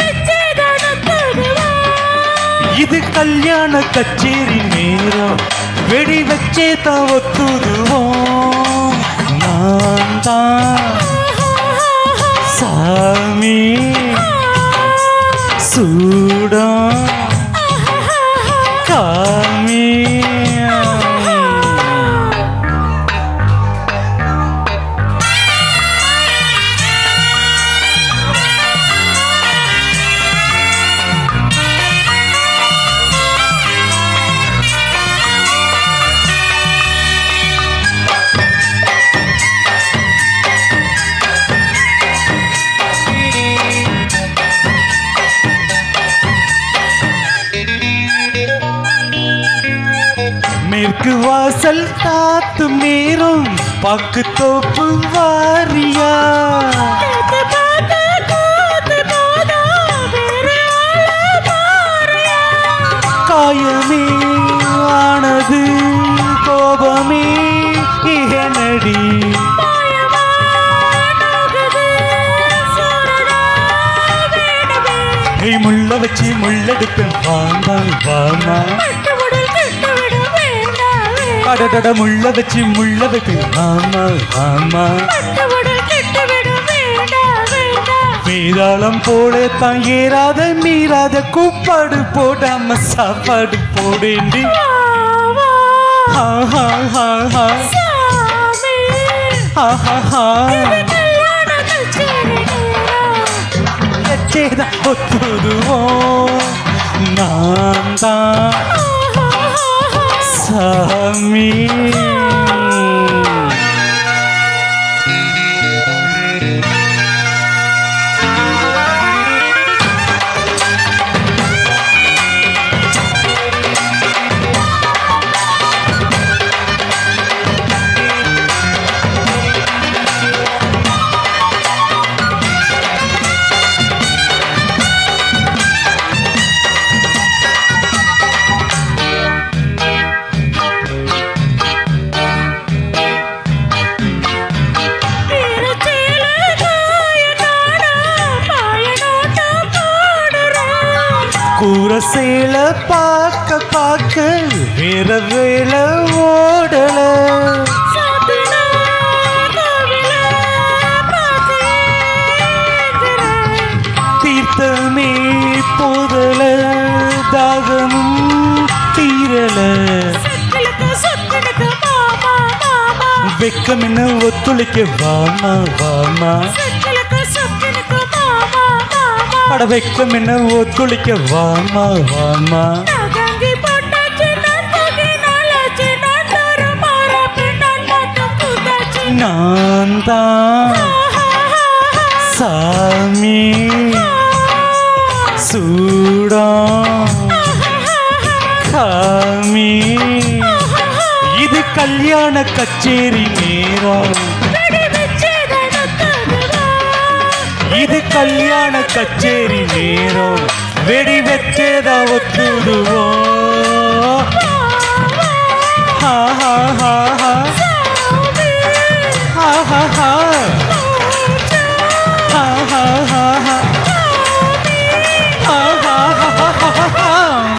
வச்சேதான தருவா இது கல்யாண கச்சேரி நேரம் வெடி வச்சே தான் ஒத்துதுவோம் நான் தான் சாமி சூடம் దేవుడా மேற்கு வாசல் காத்து நேரம் பக்கு தோப்பு வாரியா. காயமே ஆனது கோபமே இகனடி முள்ள வச்சு முள்ளெடுப்பேன் வாமா வாமா. அடடட முள்ள வச்சு முள்ள வைப்பேன் ஆமா ஆமா வேதாளம் போல தான் ஏறாத மீறாத கூப்பாடு போடாம சாப்பாடு போடேண்டி. ஆஹா ஆஹா ஆஹா. நான் தான் சாமி கூற சேல பார்க்க பார்க்க வேற வேல ஓடல. தீர்த்தமே போதல தாகமும் தீரல. வெக்கம் என்ன ஒத்துழைக்க வாமா வாமா. அட வெக்கம் என்ன ஒத்துழைக்க வாமா வாமா. நான் தான் சாமி. காமி. இது கல்யாண கச்சேரி நேரம். இது கல்யாண கச்சேரி நேரம் வெடி வச்சேதா ஒத்துடுவோம் ஹா ஹா ஹா